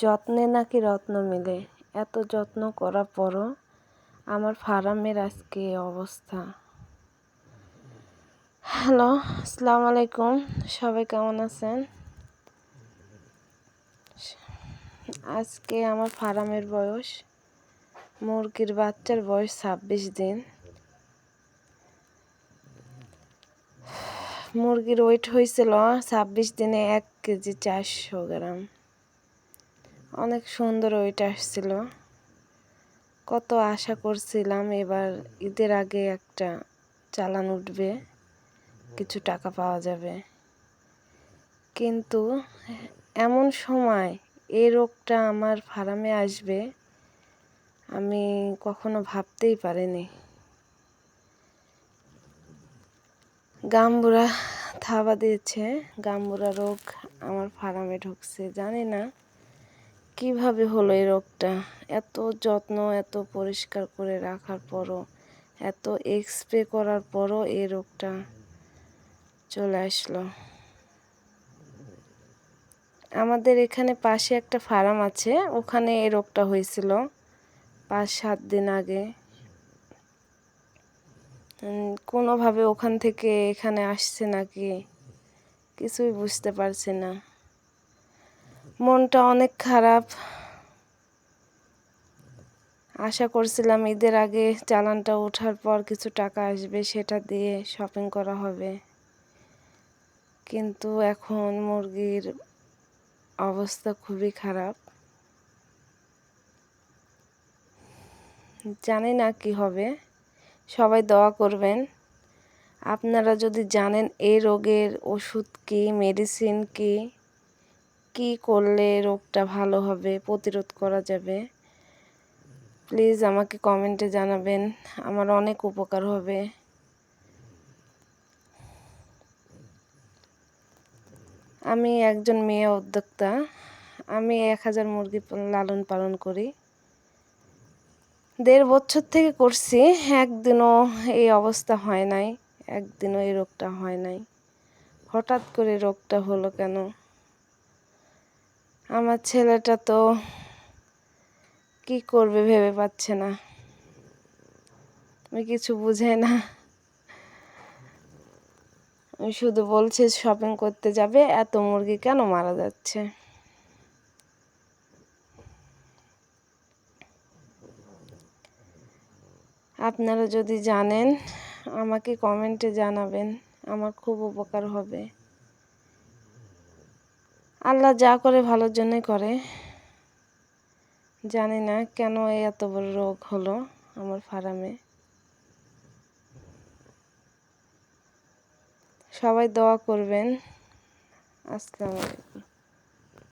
যত্নে নাকি রত্ন মিলে? এত যত্ন করার পরও আমার ফার্মের আজকে অবস্থা। হ্যালো, আসসালামু আলাইকুম। সবাই কেমন আছেন? আজকে আমার ফার্মের বয়স, মুরগির বাচ্চার বয়স ছাব্বিশ দিন। মুরগির ওয়েট হয়েছিল ছাব্বিশ দিনে এক কেজি চারশো গ্রাম। অনেক সুন্দর ওইটা আসছিল। কত আশা করছিলাম এবার ঈদের আগে একটা চালান উঠবে, কিছু টাকা পাওয়া যাবে। কিন্তু এমন সময় এই রোগটা আমার ফার্মে আসবে, আমি কখনো ভাবতেই পারিনি। গাম্বুরা থাবা দিয়েছে গাম্বুরা রোগ আমার ফার্মে ঢুকছে, জানি না। কীভাবে হলো এই রোগটা? এত যত্ন, এত পরিষ্কার করে রাখার পরও, এত এক্সপ্রে করার পরও এই রোগটা চলে আসলো। আমাদের এখানে পাশে একটা ফার্ম আছে, ওখানে এই রোগটা হয়েছিল পাঁচ, সাত দিন আগে। কোনোভাবে ওখান থেকে এখানে আসছে নাকি কিছুই বুঝতে পারছি না। মনটা অনেক খারাপ। আশা করছিলাম ঈদের আগে চালানটা ওঠার পর কিছু টাকা আসবে, সেটা দিয়ে শপিং করা হবে। কিন্তু এখন মুরগির অবস্থা খুবই খারাপ। জানি না কি হবে। সবাই দোয়া করবেন। আপনারা যদি জানেন এই রোগের ওষুধ কি মেডিসিন কি কি করলে রোগটা ভালো হবে, প্রতিরোধ করা যাবে? প্লিজ আমাকে কমেন্টে জানাবেন, আমার অনেক উপকার হবে। আমি একজন মেয়ে উদ্যোক্তা, আমি এক হাজার মুরগি লালন পালন করি। দেড় বছর থেকে করছি, একদিনও এই অবস্থা হয় নাই, একদিনও এই রোগটা হয় নাই। হঠাৎ করে রোগটা হলো কেন? আমার ছেলেটা তো কি করবে ভেবে পাচ্ছে না। আমি কিছু বুঝে না। আমি শুধু বলছে শপিং করতে যাবে, এত মুরগি কেন মারা যাচ্ছে? আপনারা যদি জানেন, আমাকে কমেন্টে জানাবেন, আমার খুব উপকার হবে। আল্লাহ যা করে ভালোর জন্যই করে। জানি না কেন এত বড় রোগ হলো আমার ফার্মে। সবাই দোয়া করবেন। আসসালামু আলাইকুম।